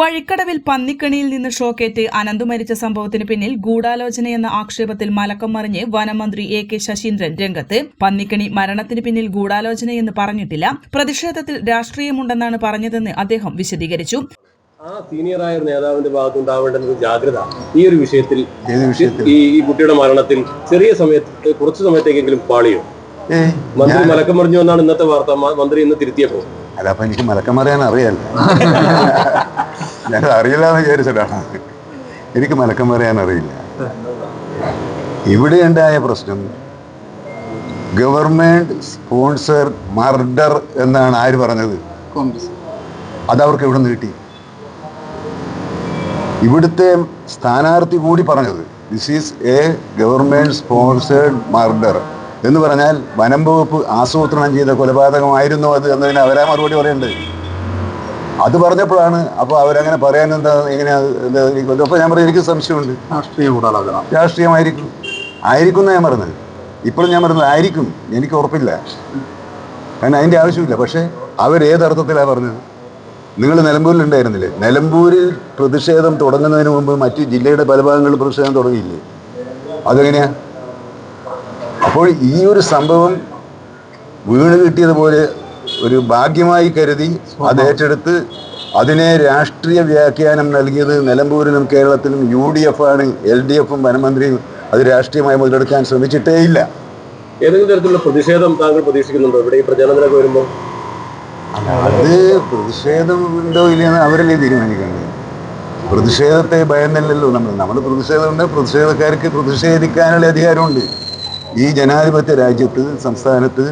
വഴിക്കടവിൽ പന്നിക്കണിയിൽ നിന്ന് ഷോക്കേറ്റ് അനന്തു മരിച്ച സംഭവത്തിന് പിന്നിൽ ഗൂഢാലോചനയെന്ന ആക്ഷേപത്തിൽ മലക്കം മറിഞ്ഞ് വനമന്ത്രി എ കെ ശശീന്ദ്രൻ രംഗത്ത്. പന്നിക്കണി മരണത്തിന് പിന്നിൽ ഗൂഢാലോചനയെന്ന് പറഞ്ഞിട്ടില്ല. പ്രതിഷേധത്തിൽ രാഷ്ട്രീയമുണ്ടെന്നാണ് പറഞ്ഞതെന്ന് അദ്ദേഹം വിശദീകരിച്ചു. ആ സീനിയറായ ഒരു നേതാവിന്റെ ഭാഗത്തുണ്ടാവേണ്ടുന്ന ജാഗ്രത. ഈ ഒരു വിഷയത്തിൽ ഈ ഈ കുട്ടിയുടെ മരണത്തിൽ ചെറിയ സമയത്ത് കുറച്ചു സമയത്തേക്കെങ്കിലും പാളിയോ? മന്ത്രി മലക്കം മറിഞ്ഞു എന്നാണ് ഇന്നത്തെ വാർത്ത. മന്ത്രി ഇന്ന് തിരുത്തിയപ്പോ. അതപ്പൊ എനിക്ക് മലക്കം മറിയാൻ അറിയാലോ. ഞാൻ അറിയില്ല എന്ന് വിചാരിച്ചിട്ടാണ് എനിക്ക് മലക്കം പറയാൻ അറിയില്ല ഇവിടെ ഉണ്ടായ പ്രശ്നം ഗവൺമെന്റ് സ്പോൺസർ മർഡർ എന്നാണ് ആര് പറഞ്ഞത്? അതവർക്ക് ഇവിടെ നിന്ന് കിട്ടി? ഇവിടുത്തെ സ്ഥാനാർത്ഥി കൂടി പറഞ്ഞത് this is a government sponsored murder എന്ന് പറഞ്ഞാൽ വനം വകുപ്പ് ആസൂത്രണം ചെയ്ത കൊലപാതകമായിരുന്നു അത് എന്നതിന് അവരാ മറുപടി പറയുന്നുണ്ട് അത് പറഞ്ഞപ്പോഴാണ് അപ്പോൾ അവരങ്ങനെ പറയാൻ എന്താ എങ്ങനെയാ അപ്പൊ അപ്പോൾ ഞാൻ പറഞ്ഞു എനിക്ക് സംശയമുണ്ട്. രാഷ്ട്രീയ ഗൂഢാലോചന രാഷ്ട്രീയമായിരിക്കും. ആയിരിക്കും എന്നാണ് ഞാൻ പറഞ്ഞത്. ഇപ്പോഴും ഞാൻ പറഞ്ഞത് ആയിരിക്കും. എനിക്ക് ഉറപ്പില്ല. കാരണം അതിന്റെ ആവശ്യമില്ല. പക്ഷേ അവരേതർത്ഥത്തിലാണ് പറഞ്ഞത്? നിങ്ങൾ നിലമ്പൂരിൽ ഉണ്ടായിരുന്നില്ലേ നിലമ്പൂരിൽ പ്രതിഷേധം തുടങ്ങുന്നതിന് മുമ്പ് മറ്റു ജില്ലയുടെ പല ഭാഗങ്ങളിൽ പ്രതിഷേധം തുടങ്ങിയില്ലേ? അതെങ്ങനെയാ? അപ്പോൾ ഈ ഒരു സംഭവം വീണ് കിട്ടിയതുപോലെ ഒരു ഭാഗ്യമായി കരുതി അത് ഏറ്റെടുത്ത് അതിനെ രാഷ്ട്രീയ വ്യാഖ്യാനം നൽകിയത് നിലമ്പൂരിലും കേരളത്തിലും യു ഡി എഫ് ആണ്. എൽ ഡി എഫും വനമന്ത്രിയും അത് രാഷ്ട്രീയമായി മുതലെടുക്കാൻ ശ്രമിച്ചിട്ടേയില്ല. ഏതെങ്കിലും തരത്തിലുള്ള പ്രതിഷേധം താങ്കൾ പ്രതീക്ഷിക്കുന്നുണ്ടോ? ഇവിടെ ഈ പ്രചാരണത്തിനൊക്കെ വരുമ്പോൾ? അത് പ്രതിഷേധം ഉണ്ടോ ഇല്ലയെന്ന് അവരല്ലേ തീരുമാനിക്കേണ്ടത്? പ്രതിഷേധത്തെ ഭയന്നല്ലല്ലോ നമ്മൾ. നമ്മൾ പ്രതിഷേധമുണ്ട്. പ്രതിഷേധക്കാർക്ക് പ്രതിഷേധിക്കാനുള്ള അധികാരമുണ്ട്. ഈ ജനാധിപത്യ രാജ്യത്ത് സംസ്ഥാനത്ത്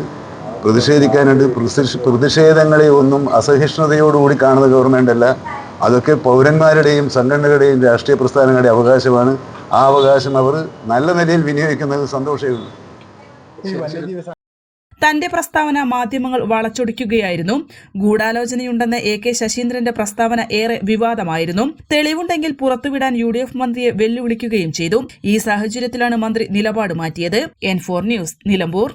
പ്രതിഷേധിക്കാനുണ്ട്. പ്രതിഷ- പ്രതിഷേധങ്ങളെ ഒന്നും അസഹിഷ്ണുതയോടുകൂടി കാണുന്ന ഗവൺമെന്റ് അല്ല. അതൊക്കെ പൗരന്മാരുടെയും സംഘടനകളുടെയും രാഷ്ട്രീയ പ്രസ്ഥാനങ്ങളുടെ അവകാശമാണ്. ആ അവകാശം അവർ നല്ല നിലയിൽ വിനിയോഗിക്കുന്നത് സന്തോഷമേ ഉള്ളൂ തന്റെ പ്രസ്താവന മാധ്യമങ്ങൾ വളച്ചൊടിക്കുകയായിരുന്നു. ഗൂഢാലോചനയുണ്ടെന്ന എ കെ ശശീന്ദ്രന്റെ പ്രസ്താവന ഏറെ വിവാദമായിരുന്നു. തെളിവുണ്ടെങ്കിൽ പുറത്തുവിടാൻ യു ഡി എഫ് മന്ത്രിയെ വെല്ലുവിളിക്കുകയും ചെയ്തു. ഈ സാഹചര്യത്തിലാണ് മന്ത്രി നിലപാട് മാറ്റിയത്. N four news Nilambur.